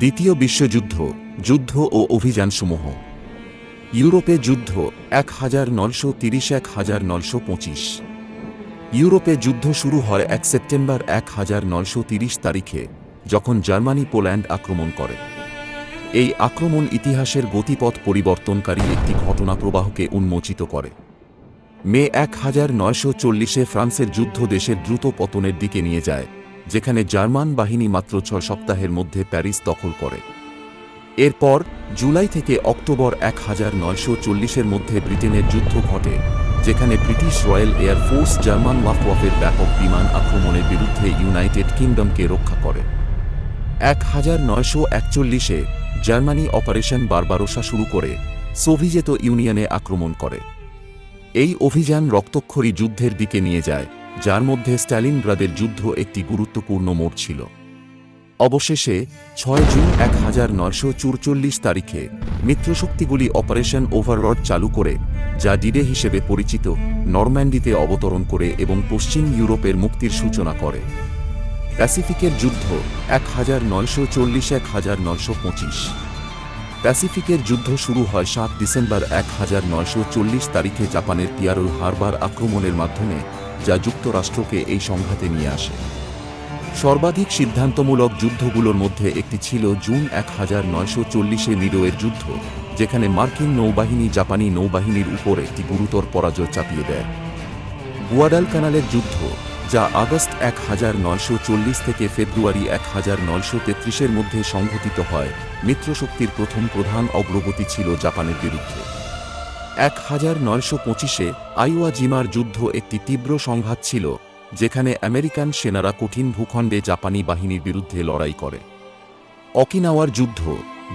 দ্বিতীয় বিশ্বযুদ্ধ, যুদ্ধ ও অভিযানসমূহ। ইউরোপে যুদ্ধ এক হাজার নশো তিরিশ এক হাজার নশো পঁচিশ। ইউরোপে যুদ্ধ শুরু হয় এক সেপ্টেম্বর এক হাজার নশো তিরিশ তারিখে, যখন জার্মানি পোল্যান্ড আক্রমণ করে। এই আক্রমণ ইতিহাসের গতিপথ পরিবর্তনকারী একটি ঘটনা প্রবাহকে উন্মোচিত করে। মে এক হাজার নয়শো চল্লিশে ফ্রান্সের যুদ্ধ দেশের দ্রুত পতনের দিকে নিয়ে যায়। যেখানে জার্মান বাহিনী মাত্র ছয় সপ্তাহের মধ্যে প্যারিস দখল করে। এরপর জুলাই থেকে অক্টোবর এক হাজার নয়শো চল্লিশের মধ্যে ব্রিটেনের যুদ্ধ ঘটে, যেখানে British Royal Air Force German ওয়াফওয়াফের ব্যাপক বিমান আক্রমণের বিরুদ্ধে ইউনাইটেড কিংডমকে রক্ষা করে। এক হাজার নয়শো একচল্লিশে জার্মানি অপারেশন বারবারোসা শুরু করে, সোভিয়েত ইউনিয়নে আক্রমণ করে। এই অভিযান রক্তক্ষয়ী যুদ্ধের দিকে নিয়ে যায়। যার মধ্যে স্ট্যালিনগ্রাদের যুদ্ধ একটি গুরুত্বপূর্ণ মোড় ছিল। অবশেষে ছয় জুন এক হাজার নয়শো তারিখে মিত্রশক্তিগুলি অপারেশন ওভারলর্ড চালু করে, যা ডিডে হিসেবে পরিচিত, নরম্যান্ডিতে অবতরণ করে এবং পশ্চিম ইউরোপের মুক্তির সূচনা করে। প্যাসিফিকের যুদ্ধ এক হাজার নয়শো চল্লিশ এক হাজার নয়শো পঁচিশ। প্যাসিফিকের যুদ্ধ শুরু হয় সাত ডিসেম্বর এক হাজার নয়শো চল্লিশ তারিখে জাপানের পিয়ারল হারবার আক্রমণের মাধ্যমে। যা যুক্তরাষ্ট্রকে এই সংঘাতে নিয়ে আসে। সর্বাধিক সিদ্ধান্তমূলক যুদ্ধগুলোর মধ্যে একটি ছিল জুন এক হাজার নয়শো চল্লিশে নিরোয়ের যুদ্ধ, যেখানে মার্কিন নৌবাহিনী জাপানি নৌবাহিনীর উপর একটি গুরুতর পরাজয় চাপিয়ে দেয়। গুয়াডালকানালের যুদ্ধ, যা আগস্ট এক হাজার নয়শো চল্লিশ থেকে ফেব্রুয়ারি এক হাজার নয়শো তেত্রিশের মধ্যে সংঘটিত হয়, মিত্রশক্তির প্রথম প্রধান অগ্রগতি ছিল জাপানের বিরুদ্ধে। এক হাজার নয়শো পঁচিশে আইওয়া জিমার যুদ্ধ একটি তীব্র সংঘাত ছিল, যেখানে আমেরিকান সেনারা কঠিন ভূখণ্ডে জাপানি বাহিনীর বিরুদ্ধে লড়াই করে। অকিনাওয়ার যুদ্ধ,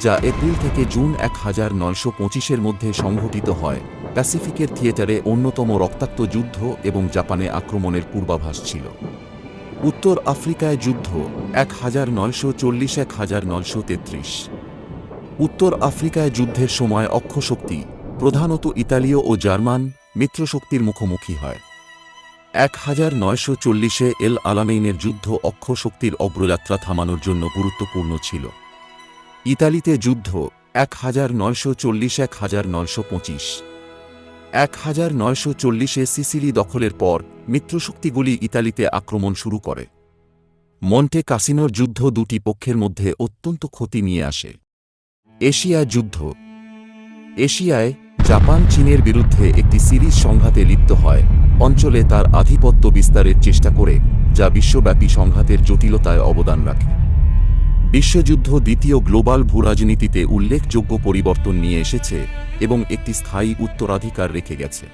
যা এপ্রিল থেকে জুন এক হাজার নয়শো পঁচিশের মধ্যে সংঘটিত হয়, প্যাসিফিকের থিয়েটারে অন্যতম রক্তাক্ত যুদ্ধ এবং জাপানে আক্রমণের পূর্বাভাস ছিল। উত্তর আফ্রিকায় যুদ্ধ, এক হাজার নয়শো চল্লিশ এক হাজার নয়শো তেত্রিশ। উত্তর আফ্রিকায় যুদ্ধের সময় অক্ষশক্তি প্রধানত ইতালীয় ও জার্মান মিত্রশক্তির মুখোমুখি হয়। এক হাজার নয়শো চল্লিশে এল আলামেইনের যুদ্ধ অক্ষশক্তির অগ্রযাত্রা থামানোর জন্য গুরুত্বপূর্ণ ছিল। ইতালিতে যুদ্ধ এক হাজার নয়শো চল্লিশ এক হাজার নয়শো পঁচিশ। এক হাজার নয়শো চল্লিশে সিসিলি দখলের পর মিত্রশক্তিগুলি ইতালিতে আক্রমণ শুরু করে। মন্টে কাসিনোর যুদ্ধ দুটি পক্ষের মধ্যে অত্যন্ত ক্ষতি নিয়ে আসে। এশিয়া যুদ্ধ এশিয়ায় জাপান চীনের বিরুদ্ধে একটি সিরিজ সংঘাতে লিপ্ত হয়। অঞ্চলে তার আধিপত্য বিস্তারের চেষ্টা করে, যা বিশ্বব্যাপী সংঘাতের জটিলতায় অবদান রাখে। বিশ্বযুদ্ধ দ্বিতীয় গ্লোবাল ভূরাজনীতিতে উল্লেখযোগ্য পরিবর্তন নিয়ে এসেছে এবং একটি স্থায়ী উত্তরাধিকার রেখে গেছে।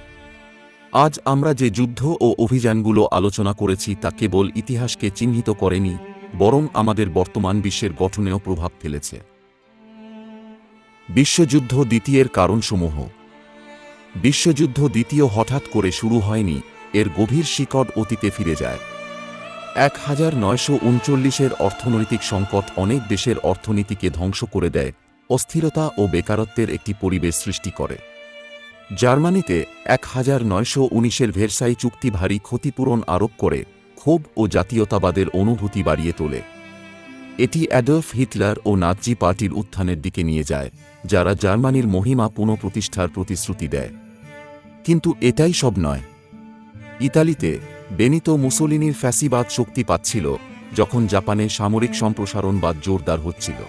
আজ আমরা যে যুদ্ধ ও অভিযানগুলো আলোচনা করেছি তা কেবল ইতিহাসকে চিহ্নিত করেনি, বরং আমাদের বর্তমান বিশ্বের গঠনেও প্রভাব ফেলেছে। বিশ্বযুদ্ধ দ্বিতীয়ের কারণসমূহ বিশ্বযুদ্ধ দ্বিতীয় হঠাৎ করে শুরু হয়নি, এর গভীর শিকড় অতীতে ফিরে যায়। এক হাজার নয়শো উনচল্লিশের অর্থনৈতিক সংকট অনেক দেশের অর্থনীতিকে ধ্বংস করে দেয়, অস্থিরতা ও বেকারত্বের একটি পরিবেশ সৃষ্টি করে। জার্মানিতে এক হাজার নয়শো উনিশের ভেরসাই চুক্তি ভারী ক্ষতিপূরণ আরোপ করে, ক্ষোভ ও জাতীয়তাবাদের অনুভূতি বাড়িয়ে তোলে। এটি অ্যাডলফ হিটলার ও নাৎজি পার্টির উত্থানের দিকে নিয়ে যায়, যারা জার্মানির মহিমা পুনঃপ্রতিষ্ঠার প্রতিশ্রুতি দেয়। কিন্তু এটাই সব নয়। ইতালিতে বেনিতো মুসোলিনির ফ্যাসিবাদ শক্তি পাচ্ছিল যখন জাপানে সামরিক সম্প্রসারণবাদ জোরদার হচ্ছিল।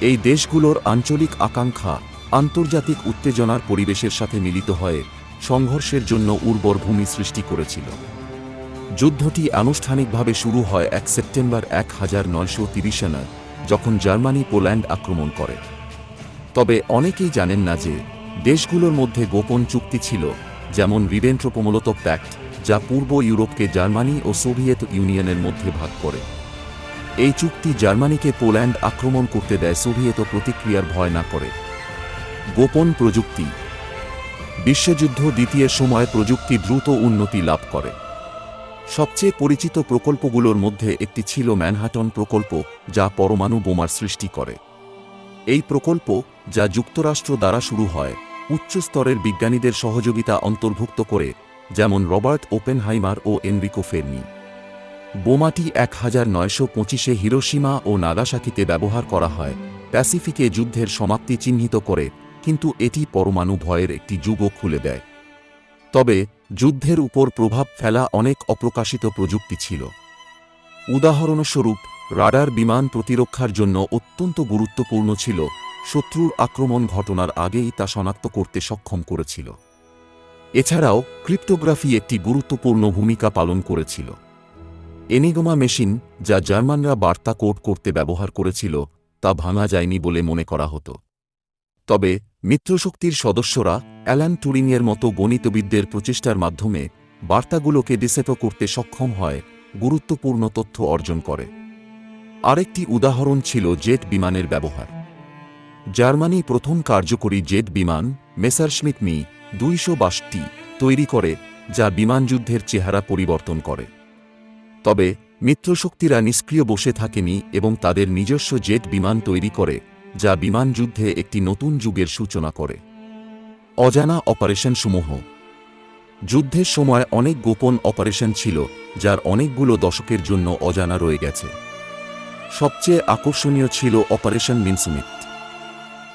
এই দেশগুলোর আঞ্চলিক আকাঙ্ক্ষা আন্তর্জাতিক উত্তেজনার পরিবেশের সাথে মিলিত হয়ে সংঘর্ষের জন্য উর্বর ভূমি সৃষ্টি করেছিল। যুদ্ধটি আনুষ্ঠানিকভাবে শুরু হয় এক সেপ্টেম্বর এক হাজার নয়শো তিরিশ, যখন জার্মানি পোল্যান্ড আক্রমণ করে। তবে অনেকেই জানেন না যে দেশগুলোর মধ্যে গোপন চুক্তি ছিল, যেমন রিবেন্ট্রোপোমোলোত প্যাক্ট, যা পূর্ব ইউরোপকে জার্মানি ও সোভিয়েত ইউনিয়নের মধ্যে ভাগ করে। এই চুক্তি জার্মানিকে পোল্যান্ড আক্রমণ করতে দেয় সোভিয়েত প্রতিক্রিয়ার ভয় না করে। গোপন প্রযুক্তি। বিশ্বযুদ্ধ দ্বিতীয় সময় প্রযুক্তি দ্রুত উন্নতি লাভ করে। সবচেয়ে পরিচিত প্রকল্পগুলোর মধ্যে একটি ছিল ম্যানহাটন প্রকল্প, যা পরমাণু বোমার সৃষ্টি করে। এই প্রকল্প, যা যুক্তরাষ্ট্র দ্বারা শুরু হয়, উচ্চ স্তরের বিজ্ঞানীদের সহযোগিতা অন্তর্ভুক্ত করে, যেমন রবার্ট ওপেনহাইমার ও এনরিকো ফেরনি বোমাটি এক হাজার নয়শো পঁচিশে হিরোসীমা ও নাগাসাকিতে ব্যবহার করা হয়, প্যাসিফিকে যুদ্ধের সমাপ্তি চিহ্নিত করে, কিন্তু এটি পরমাণু ভয়ের একটি যুগও খুলে দেয়। তবে, যুদ্ধের উপর প্রভাব ফেলা অনেক অপ্রকাশিত প্রযুক্তি ছিল। উদাহরণস্বরূপ রাডার বিমান প্রতিরক্ষার জন্য অত্যন্ত গুরুত্বপূর্ণ ছিল শত্রুর আক্রমণ ঘটনার আগেই তা শনাক্ত করতে সক্ষম করেছিল। এছাড়াও ক্রিপ্টোগ্রাফি একটি গুরুত্বপূর্ণ ভূমিকা পালন করেছিল। এনিগমা মেশিন, যা জার্মানরা বার্তা কোড করতে ব্যবহার করেছিল, তা ভাঙা যায়নি বলে মনে করা হতো। তবে মিত্রশক্তির সদস্যরা অ্যালান টুরিংয়ের মতো গণিতবিদদের প্রচেষ্টার মাধ্যমে বার্তাগুলোকে ডিসেট করতে সক্ষম হয়, গুরুত্বপূর্ণ তথ্য অর্জন করে। আরেকটি উদাহরণ ছিল জেট বিমানের ব্যবহার। জার্মানি প্রথম কার্যকরী জেট বিমান মেসারশমিট মি দুইশো বাষট্টি তৈরি করে, যা বিমানযুদ্ধের চেহারা পরিবর্তন করে। তবে মিত্রশক্তিরা নিষ্ক্রিয় বসে থাকেনি এবং তাদের নিজস্ব জেট বিমান তৈরি করে, যা বিমান যুদ্ধে একটি নতুন যুগের সূচনা করে। অজানা অপারেশনসমূহ। যুদ্ধের সময় অনেক গোপন অপারেশন ছিল, যার অনেকগুলো দশকের জন্য অজানা রয়ে গেছে। সবচেয়ে আকর্ষণীয় ছিল অপারেশন মিনসুমিত।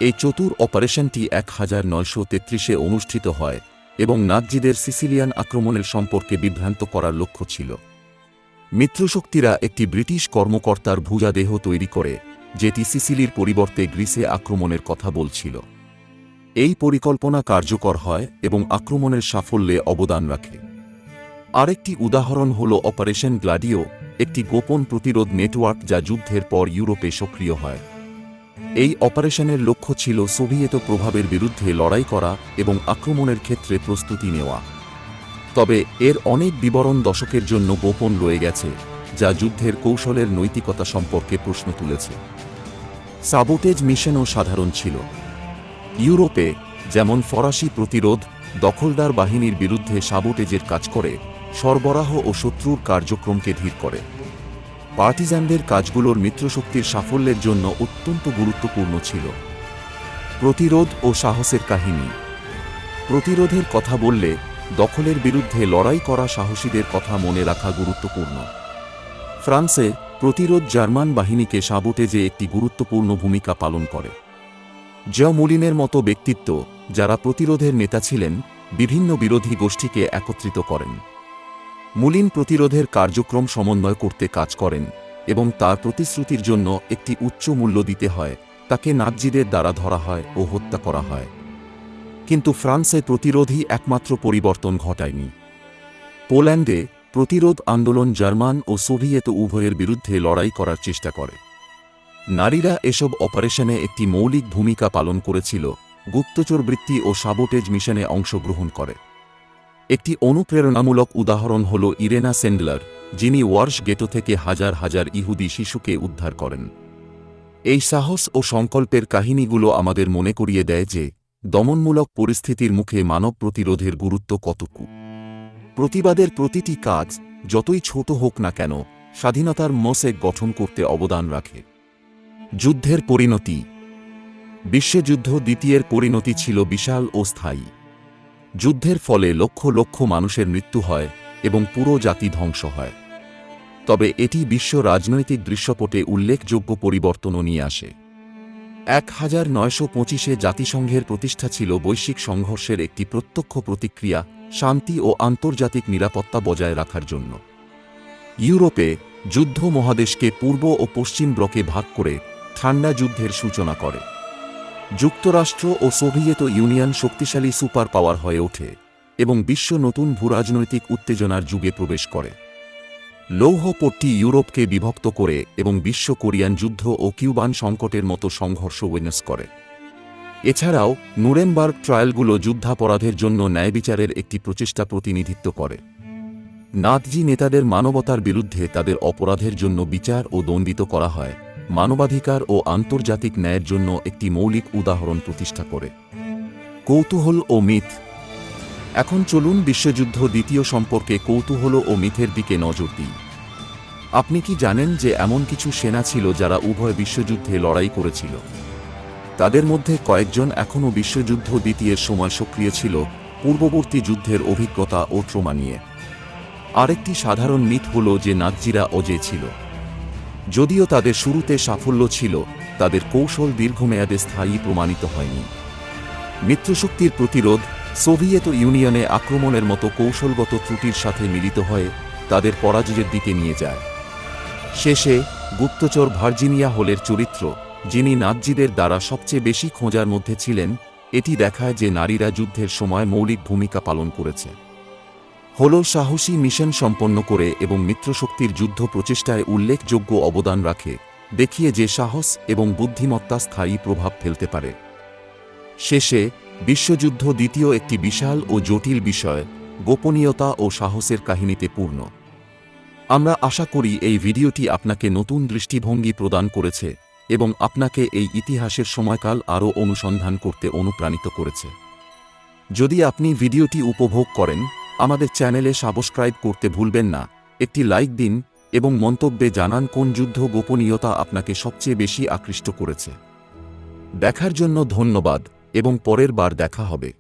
এই চতুর অপারেশনটি এক হাজার নয়শো তেত্রিশে অনুষ্ঠিত হয় এবং নাৎজিদের সিসিলিয়ান আক্রমণের সম্পর্কে বিভ্রান্ত করার লক্ষ্য ছিল। মিত্রশক্তিরা একটি ব্রিটিশ কর্মকর্তার ভুজাদেহ তৈরি করে, যেটি সিসিলির পরিবর্তে গ্রিসে আক্রমণের কথা বলছিল। এই পরিকল্পনা কার্যকর হয় এবং আক্রমণের সাফল্যে অবদান রাখে। আরেকটি উদাহরণ হল অপারেশন গ্লাডিও একটি গোপন প্রতিরোধ নেটওয়ার্ক যা যুদ্ধের পর ইউরোপে সক্রিয় হয়। এই অপারেশনের লক্ষ্য ছিল সোভিয়েত প্রভাবের বিরুদ্ধে লড়াই করা এবং আক্রমণের ক্ষেত্রে প্রস্তুতি নেওয়া। তবে এর অনেক বিবরণ দশকের জন্য গোপন রয়ে গেছে, যা যুদ্ধের কৌশলের নৈতিকতা সম্পর্কে প্রশ্ন তুলেছে। সাবোটেজ মিশনও সাধারণ ছিল। ইউরোপে, যেমন ফরাসি প্রতিরোধ, দখলদার বাহিনীর বিরুদ্ধে সাবোটেজের কাজ করে সরবরাহ ও শত্রুর কার্যক্রমকে ধীর করে। পার্টিজানদের কাজগুলোর মিত্রশক্তির সাফল্যের জন্য অত্যন্ত গুরুত্বপূর্ণ ছিল। প্রতিরোধ ও সাহসের কাহিনী। প্রতিরোধের কথা বললে দখলের বিরুদ্ধে লড়াই করা সাহসীদের কথা মনে রাখা গুরুত্বপূর্ণ। ফ্রান্সে প্রতিরোধ জার্মান বাহিনীকে সাবোটেজে একটি গুরুত্বপূর্ণ ভূমিকা পালন করে। জমুলিনের মতো ব্যক্তিত্ব যারা প্রতিরোধের নেতা ছিলেন, বিভিন্ন বিরোধী গোষ্ঠীকে একত্রিত করেন। মুলিন প্রতিরোধের কার্যক্রম সমন্বয় করতে কাজ করেন এবং তার প্রতিশ্রুতির জন্য একটি উচ্চ মূল্য দিতে হয়, তাকে নাৎজিদের দ্বারা ধরা হয় ও হত্যা করা হয়। কিন্তু ফ্রান্সে প্রতিরোধই একমাত্র পরিবর্তন ঘটায়নি। পোল্যান্ডে প্রতিরোধ আন্দোলন জার্মান ও সোভিয়েত উভয়ের বিরুদ্ধে লড়াই করার চেষ্টা করে। নারীরা এসব অপারেশনে একটি মৌলিক ভূমিকা পালন করেছিল গুপ্তচর বৃত্তি ও সাবোটেজ মিশনে অংশগ্রহণ করে। একটি অনুপ্রেরণামূলক উদাহরণ হল ইরেনা সেন্ডলার, যিনি ওয়ার্শ গেটো থেকে হাজার হাজার ইহুদি শিশুকে উদ্ধার করেন। এই সাহস ও সংকল্পের কাহিনীগুলো আমাদের মনে করিয়ে দেয় যে, দমনমূলক পরিস্থিতির মুখে মানব প্রতিরোধের গুরুত্ব কতকু। প্রতিবাদের প্রতিটি কাজ, যতই ছোট হোক না কেন, স্বাধীনতার মসেক গঠন করতে অবদান রাখে। যুদ্ধের পরিণতি। বিশ্বযুদ্ধ দ্বিতীয়ের পরিণতি ছিল বিশাল ও স্থায়ী। যুদ্ধের ফলে লক্ষ লক্ষ মানুষের মৃত্যু হয় এবং পুরো জাতি ধ্বংস হয়। তবে এটি বিশ্ব রাজনৈতিক দৃশ্যপটে উল্লেখযোগ্য পরিবর্তনও নিয়ে আসে। এক হাজার নয়শো পঁচিশে জাতিসংঘের প্রতিষ্ঠা ছিল বৈশ্বিক সংঘর্ষের একটি প্রত্যক্ষ প্রতিক্রিয়া শান্তি ও আন্তর্জাতিক নিরাপত্তা বজায় রাখার জন্য। ইউরোপে যুদ্ধ মহাদেশকে পূর্ব ও পশ্চিম ব্লকে ভাগ করে ঠান্ডা যুদ্ধের সূচনা করে। যুক্তরাষ্ট্র ও সোভিয়েত ইউনিয়ন শক্তিশালী সুপার পাওয়ার হয়ে ওঠে এবং বিশ্ব নতুন ভূরাজনৈতিক উত্তেজনার যুগে প্রবেশ করে। লৌহপট্টি ইউরোপকে বিভক্ত করে এবং বিশ্ব কোরিয়ান যুদ্ধ ও কিউবান সংকটের মতো সংঘর্ষ ওয়েনেস করে। এছাড়াও নুরেমবার্গ ট্রায়ালগুলো যুদ্ধাপরাধের জন্য ন্যায়বিচারের একটি প্রচেষ্টা প্রতিনিধিত্ব করে। নাতজি নেতাদের মানবতার বিরুদ্ধে তাদের অপরাধের জন্য বিচার ও দণ্ডিত করা হয়। মানবাধিকার ও আন্তর্জাতিক ন্যায়ের জন্য একটি মৌলিক উদাহরণ প্রতিষ্ঠা করে। কৌতূহল ও মিথ। এখন চলুন বিশ্বযুদ্ধ দ্বিতীয় সম্পর্কে কৌতূহল ও মিথের দিকে নজর দিই। আপনি কি জানেন যে এমন কিছু সেনা ছিল যারা উভয় বিশ্বযুদ্ধে লড়াই করেছিল? তাদের মধ্যে কয়েকজন এখনও বিশ্বযুদ্ধ দ্বিতীয়ের সময় সক্রিয় ছিল, পূর্ববর্তী যুদ্ধের অভিজ্ঞতা ও ট্রোমা নিয়ে। আরেকটি সাধারণ মিথ হল যে নাৎজিরা অজে ছিল। যদিও তাদের শুরুতে সাফল্য ছিল, তাদের কৌশল দীর্ঘমেয়াদে স্থায়ী প্রমাণিত হয়নি। মিত্রশক্তির প্রতিরোধ, সোভিয়েত ইউনিয়নে আক্রমণের মতো কৌশলগত ত্রুটির সাথে মিলিত হয়ে তাদের পরাজয়ের দিকে নিয়ে যায়। শেষে, গুপ্তচর ভার্জিনিয়া হলের চরিত্র, যিনি নাৎজিদের দ্বারা সবচেয়ে বেশি খোঁজার মধ্যে ছিলেন, এটি দেখায় যে নারীরা যুদ্ধের সময় মৌলিক ভূমিকা পালন করেছে। হল সাহসী মিশন সম্পন্ন করে এবং মিত্রশক্তির যুদ্ধ প্রচেষ্টায় উল্লেখযোগ্য অবদান রাখে, দেখিয়ে যে সাহস এবং বুদ্ধিমত্তা স্থায়ী প্রভাব ফেলতে পারে। শেষে, বিশ্বযুদ্ধ দ্বিতীয় একটি বিশাল ও জটিল বিষয়, গোপনীয়তা ও সাহসের কাহিনীতে পূর্ণ। আমরা আশা করি এই ভিডিওটি আপনাকে নতুন দৃষ্টিভঙ্গি প্রদান করেছে এবং আপনাকে এই ইতিহাসের সময়কাল আরও অনুসন্ধান করতে অনুপ্রাণিত করেছে। যদি আপনি ভিডিওটি উপভোগ করেন আমাদের চ্যানেলে সাবস্ক্রাইব করতে ভুলবেন না। একটি লাইক দিন এবং মন্তব্যে জানান কোন যুদ্ধ গোপনীয়তা আপনাকে সবচেয়ে বেশি আকৃষ্ট করেছে। দেখার জন্য ধন্যবাদ এবং পরের বার দেখা হবে।